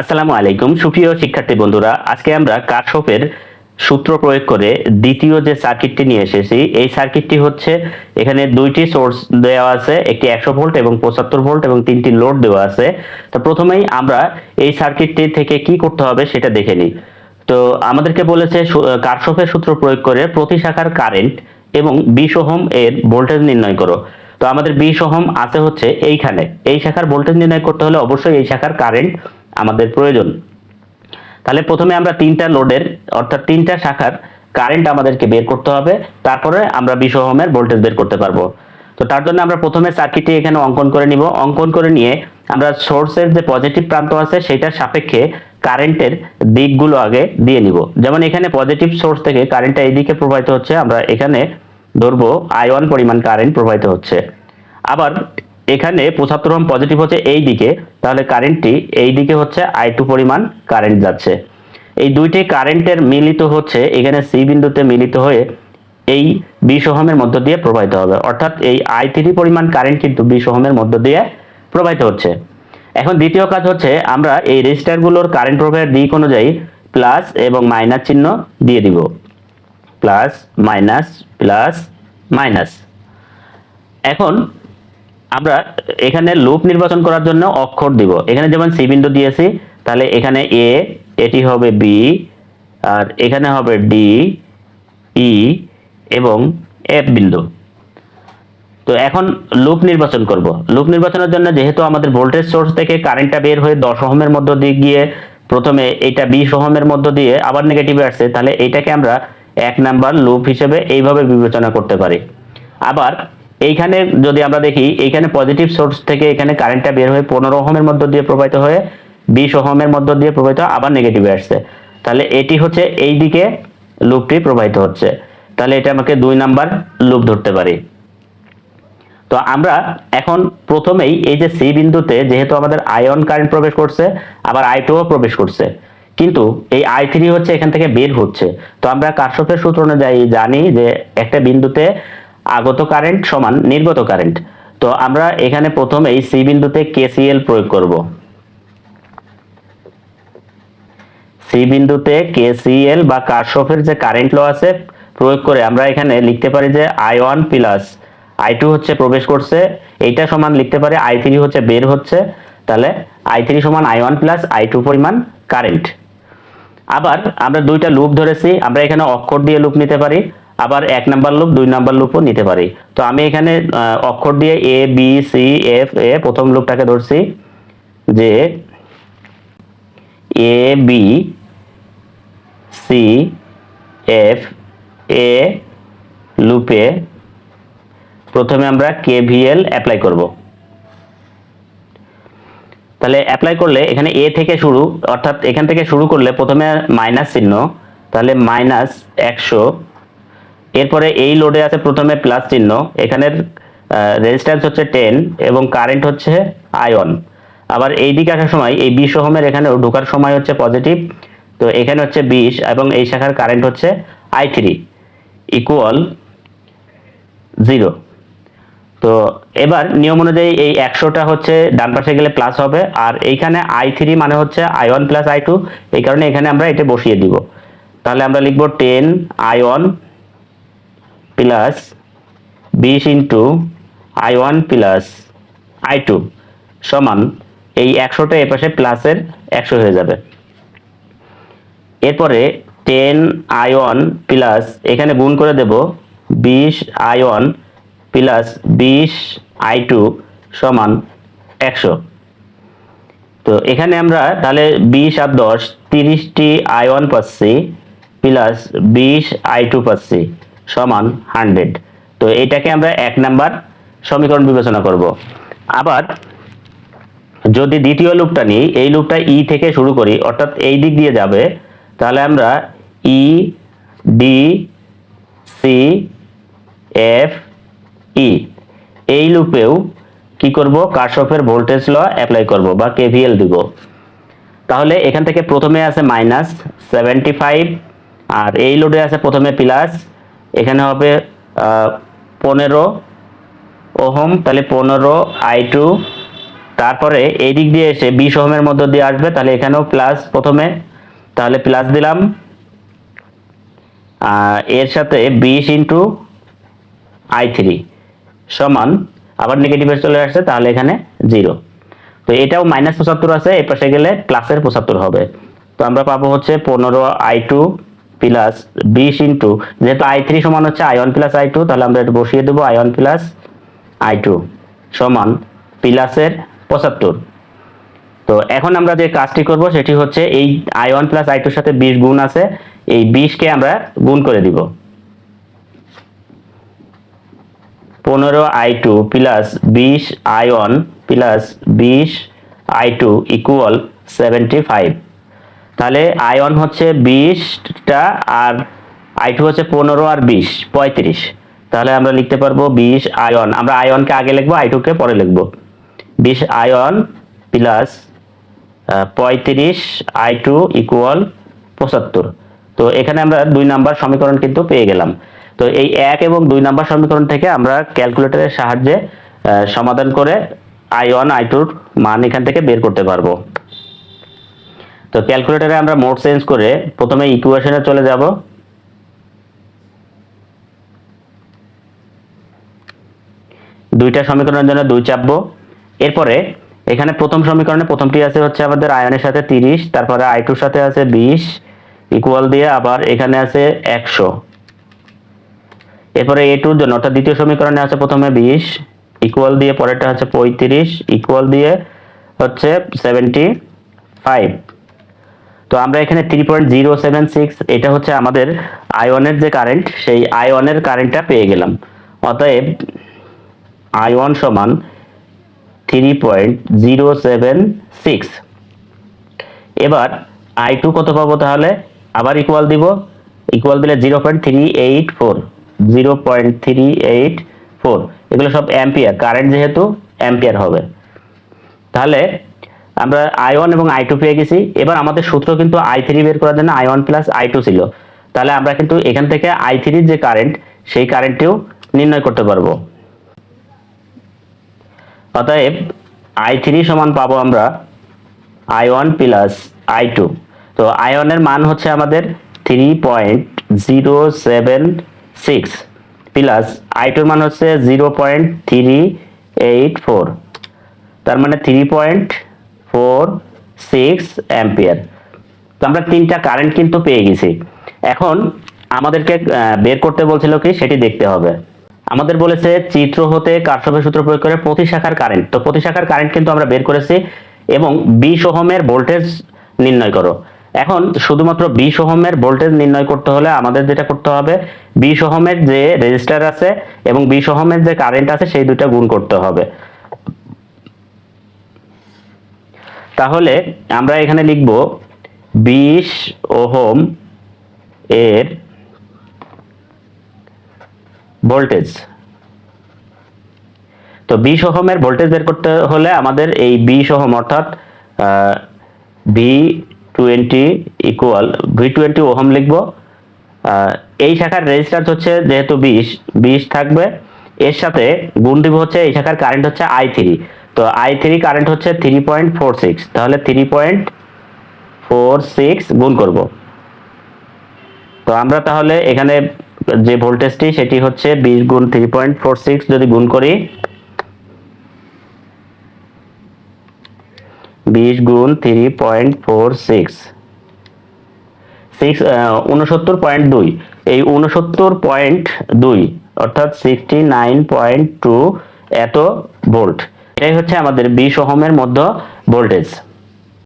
আসসালামু আলাইকুম। সুপ্রিয় শিক্ষার্থী বন্ধুরা, আজকে আমরা কারশফের সূত্র প্রয়োগ করে দ্বিতীয় যে সার্কিটটি নিয়ে এসেছি, এই সার্কিটটি হচ্ছে এখানে দুইটি সোর্স দেওয়া আছে, একটি একশো ভোল্ট এবং পঁচাত্তর ভোল্ট এবং তিনটি লোড দেওয়া আছে। তো প্রথমেই আমরা এই সার্কিটটি থেকে কি করতে হবে সেটা দেখে নিই। তো আমাদেরকে বলেছে সু- সূত্র প্রয়োগ করে প্রতি শাখার কারেন্ট এবং বিশ ওহম এর ভোল্টেজ নির্ণয় করো। তো আমাদের বিশ ওহম আছে হচ্ছে এইখানে। এই শাখার ভোল্টেজ নির্ণয় করতে হলে অবশ্যই এই শাখার কারেন্ট আমাদের প্রয়োজন। তাহলে প্রথমে আমরা তিনটা লোডের অর্থাৎ তিনটা শাখার কারেন্ট আমাদেরকে বের করতে হবে। তারপরে আমরা বিশ ওহমের ভোল্টেজ বের করতে পারব। তো তার জন্য আমরা প্রথমে সার্কিটটি এখানে অঙ্কন করে নিব। অঙ্কন করে নিয়ে আমরা সোর্সের যে পজিটিভ প্রান্ত আছে, সেটার সাপেক্ষে কারেন্টের দিকগুলো আগে দিয়ে নিব। যেমন এখানে পজিটিভ সোর্স থেকে কারেন্টটা এইদিকে প্রবাহিত হচ্ছে, আমরা এখানে ধরবো আই ওয়ান পরিমাণ কারেন্ট প্রবাহিত হচ্ছে। আবার এখানে পঁচাত্তর ওহম পজিটিভ হচ্ছে এই দিকে, তাহলে কারেন্টটি এই দিকে হচ্ছে আই টু পরিমাণ কারেন্ট যাচ্ছে। এই দুইটি কারেন্টের মিলিত হচ্ছে, এখানে সি বিন্দুতে মিলিত হয়ে এই বিশ ওহমের মধ্য দিয়ে প্রবাহিত হবে। অর্থাৎ এই আই থ্রি পরিমাণ কারেন্ট কিন্তু বিশ ওহমের মধ্য দিয়ে প্রবাহিত হচ্ছে। এখন দ্বিতীয় কাজ হচ্ছে, আমরা এই রেজিস্টারগুলোর কারেন্ট প্রবাহের দিক অনুযায়ী প্লাস এবং মাইনাস চিহ্ন দিয়ে দিব। প্লাস মাইনাস প্লাস মাইনাস এখন আমরা এখানে লুপ নির্বাচন করার জন্য অক্ষর দিব। এখানে যেমন সি বিন্দু দিয়েছি, তাহলে এখানে এ এটি হবে বি আর এখানে হবে ডি ই এবং এফ বিন্দু। তো এখন লুপ নির্বাচন করব। লুপ নির্বাচনের জন্য যেহেতু আমাদের ভোল্টেজ সোর্স থেকে কারেন্টটা বের হয়ে দশ ওহমের মধ্য দিয়ে গিয়ে প্রথমে এটা বিশ ওহমের মধ্য দিয়ে আবার নেগেটিভে আসছে, তাহলে এটাকে আমরা এক নাম্বার লুপ হিসেবে এইভাবে বিবেচনা করতে পারি। আবার এইখানে যদি আমরা দেখি, এইখানে পজিটিভ সোর্স থেকে এখানে কারেন্টটা বের হয়ে পনেরো ওহমের মধ্য দিয়ে প্রবাহিত হয়ে বিশ ওহমের মধ্য দিয়ে প্রবাহিত আবার নেগেটিভে আসছে। তাহলে এটি হচ্ছে এই দিকে লুপটি প্রবাহিত হচ্ছে। তাহলে এটা আমাকে দুই নাম্বার লুপ ধরতে পারি। তো আমরা এখন প্রথমেই এই যে সি বিন্দুতে যেহেতু আমাদের আয়ন কারেন্ট প্রবেশ করছে, আবার আই টুও প্রবেশ করছে। কিন্তু এই আই থ্রি হচ্ছে এখান থেকে বের হচ্ছে। তো আমরা কারশফের সূত্র অনুযায়ী জানি যে একটা বিন্দুতে আগত কারেন্ট সমান নির্গত কারেন্ট। তো আমরা এখানে প্রথমেই সি বিন্দুতে কেসিএল প্রয়োগ করব। সি বিন্দুতে কেসিএল বা কারশফের যে কারেন্ট ল আছে প্রয়োগ করে আমরা এখানে লিখতে পারি যে I one plus I two হচ্ছে প্রবেশ করছে, এইটা সমান লিখতে পারি আই থ্রি হচ্ছে বের হচ্ছে, তাহলে আই থ্রি সমান I one plus I two পরিমাণ কারেন্ট। আবার আমরা দুইটা লুপ ধরেছি, আমরা এখানে অক্ষর দিয়ে লুপ নিতে পারি আবার এক নাম্বার লুপ দুই নাম্বার লুপও নিতে পারি। তো আমি এখানে অক্ষর দিয়ে A B C F A প্রথম লুপটাকে ধরছি। যে A B C F A লুপে প্রথমে আমরা কে কেভিএল অ্যাপ্লাই করব। তাহলে অ্যাপ্লাই করলে এখানে এ থেকে শুরু, অর্থাৎ এখান থেকে শুরু করলে প্রথমে মাইনাস চিহ্ন, তাহলে মাইনাস একশো এরপরে এই লোডে আছে প্রথমে প্লাস চিহ্ন। এখানের রেজিস্ট্যান্স হচ্ছে টেন এবং কারেন্ট হচ্ছে আয়ন আবার এই দিকে আসার সময় এই বিশ ওহমের এখানেও ঢোকার সময় হচ্ছে পজিটিভ তো এখানে হচ্ছে বিশ এবং এই শাখার কারেন্ট হচ্ছে আই থ্রি ইকুয়াল জিরো তো এবার নিয়ম অনুযায়ী এই একশোটা হচ্ছে ডান পাশে গেলে প্লাস হবে, আর এইখানে আই থ্রি মানে হচ্ছে I one plus I two এই কারণে এখানে আমরা এটা বসিয়ে দিব। তাহলে আমরা লিখব টেন আই ওয়ান প্লাস বিশ into I one plus I two সমান এই একশোটা এপাশে প্লাসের একশো হয়ে যাবে। এরপরে টেন আই ওয়ান প্লাস এখানে গুণ করে দেব বিশ আই ওয়ান প্লাস বিশ আই টু সমান একশো। তো এখানে আমরা তাহলে বিশ আর দশ, তিরিশটি আই ওয়ান পাচ্ছি প্লাস বিশ আই টু পাচ্ছি। সমান হান্ড্রেড। তো এটাকে আমরা এক নাম্বার সমীকরণ বিবেচনা করব। আবার যদি দ্বিতীয় লুপটা নিই, এই লুপটা ই থেকে শুরু করি, অর্থাৎ এই দিক দিয়ে যাবে, তাহলে আমরা E D C F E এই লুপেও কি করব? কারশফের ভোল্টেজ ল অ্যাপ্লাই করব বা কেভিএল দিব। তাহলে এখান থেকে প্রথমে আছে মাইনাস সেভেন্টি ফাইভ, আর এই লোডে আছে প্রথমে প্লাস এখানে হবে পনেরো ওহম, তাহলে পনেরো আই টু তারপরে এই দিক দিয়ে এসে বিশ ওহমের মধ্য দিয়ে আসবে, তাহলে এখানেও প্লাস প্রথমে, তাহলে প্লাস দিলাম। এর সাথে বিশ ইন্টু আই থ্রি সমান, আবার নেগেটিভে চলে আসছে, তাহলে এখানে জিরো তো এটাও মাইনাস পঁচাত্তর আছে এই পাশে গেলে প্লাসের পঁচাত্তর হবে। তো আমরা পাবো হচ্ছে পনেরো আই টু প্লাস বিশ ইন্টু যেহেতু আই থ্রি সমান হচ্ছে I one plus I two তাহলে আমরা এটা বসিয়ে দেবো I one plus I two সমান প্লাসের পঁচাত্তর। তো এখন আমরা যে কাজটি করব সেটি হচ্ছে এই আই ওয়ান প্লাস আই টুর সাথে বিশ গুণ আছে, এই বিশকে আমরা গুণ করে দিব। পনেরো আই টু প্লাস বিশ আই ওয়ান প্লাস বিশ I two equal seventy five তাহলে আই ওয়ান হচ্ছে বিশটা আর আই টু হচ্ছে পনেরো আর বিশ, পঁয়ত্রিশ। তাহলে আমরা লিখতে পারব বিশ আই ওয়ান আমরা আই ওয়ানকে আগে লিখব, আই টুকে পরে লিখব। বিশ আই ওয়ান প্লাস পঁয়ত্রিশ আই টু ইকুয়াল পঁচাত্তর। তো এখানে আমরা দুই নাম্বার সমীকরণ কিন্তু পেয়ে গেলাম। তো এই এক এবং দুই নাম্বার সমীকরণ থেকে আমরা ক্যালকুলেটরের সাহায্যে সমাধান করে আই ওয়ান আই টুর মান এখান থেকে বের করতে পারব। তো ক্যালকুলেটরে আমরা মোড চেঞ্জ করে প্রথমে ইকুয়েশনে চলে যাব। দুইটা সমীকরণের জন্য দুই চাপবো। এরপরে এখানে প্রথম সমীকরণে প্রথমটি আছে হচ্ছে আমাদের আয়নের সাথে তিরিশ, তারপরে আই টুর সাথে আছে বিশ ইকুয়াল দিয়ে আবার এখানে আছে একশো। এরপরে এ টুর জন্য, অর্থাৎ দ্বিতীয় সমীকরণে আছে প্রথমে বিশ ইকুয়াল দিয়ে পরেরটা হচ্ছে পঁয়ত্রিশ ইকুয়াল দিয়ে হচ্ছে সেভেন্টি ফাইভ তো আমরা এখানে three point zero seven six এটা হচ্ছে আমাদের আয়নের যে কারেন্ট সেই আয়নের কারেন্টটা পেয়ে গেলাম। অতএব আই ওয়ান সমান three point zero seven six এবার আই টু কত পাবো তাহলে? আবার ইকুয়াল দিব। ইকুয়াল দিলে zero point three eight four zero point three eight four এগুলো সব অ্যাম্পিয়ার কারেন্ট যেহেতু অ্যাম্পিয়ার হবে। তাহলে আমরা আই ওয়ান এবং আই টু পেয়ে গেছি। এবার আমাদের সূত্র কিন্তু আই থ্রি বের করার জন্য I one plus I two ছিল। তাহলে আমরা কিন্তু এখান থেকে আই থ্রির যে কারেন্ট সেই কারেন্টটিও নির্ণয় করতে পারব। অতএব আই থ্রি সমান পাবো আমরা I one plus I two তো আই ওয়ানের মান হচ্ছে আমাদের three point zero seven six plus I টুর মান হচ্ছে zero point three eight four তার মানে three point four, six, ampere. তো আমরা তিনটা কারেন্ট কিন্তু পেয়ে গেছি। এখন আমাদেরকে বের করতে বলছিল কি, সেটি দেখতে হবে। আমাদের বলেছে চিত্র হতে কারশফের সূত্র প্রয়োগ করে প্রতি শাখার কারেন্ট তো প্রতি শাখার কারেন্ট কিন্তু আমরা বের করেছি এবং বিশ ওহমের ভোল্টেজ নির্ণয় করো। এখন শুধুমাত্র বিশ ওহমের ভোল্টেজ নির্ণয় করতে হলে আমাদের যেটা করতে হবে, বিশ ওহমের যে রেজিস্টার আছে এবং বিশ ওহমের যে কারেন্ট আছে, সেই দুইটা গুণ করতে হবে। তাহলে আমরা এখানে লিখব বিশ ওহম এর ভোল্টেজ। তো বিশ ওহমের ভোল্টেজ বের করতে হলে আমাদের এই বিশ ওহম অর্থাৎ V twenty equal V twenty ohm লিখব। এই শাখার রেজিস্ট্যান্স হচ্ছে যেহেতু বিশ বিশ থাকবে, এর সাথে গুণ দিব হচ্ছে এই শাখার কারেন্ট হচ্ছে আই থ্রি তো আই থ্রি কারেন্ট হচ্ছে থ্রি পয়েন্ট ফোর সিক্স তাহলে থ্রি পয়েন্ট ফোর সিক্স গুণ করব। তো আমরা তাহলে এখানে যে ভোল্টেজটি, সেটি হচ্ছে বিশ গুণ থ্রি পয়েন্ট ফোর সিক্স যদি গুণ করি, বিশ গুণ three point four six six উনসত্তর পয়েন্ট দুই। এই উনসত্তর পয়েন্ট দুই, অর্থাৎ সিক্সটি নাইন পয়েন্ট টু এত ভোল্ট এটাই হচ্ছে আমাদের বিশ ওহমের মধ্য ভোল্টেজ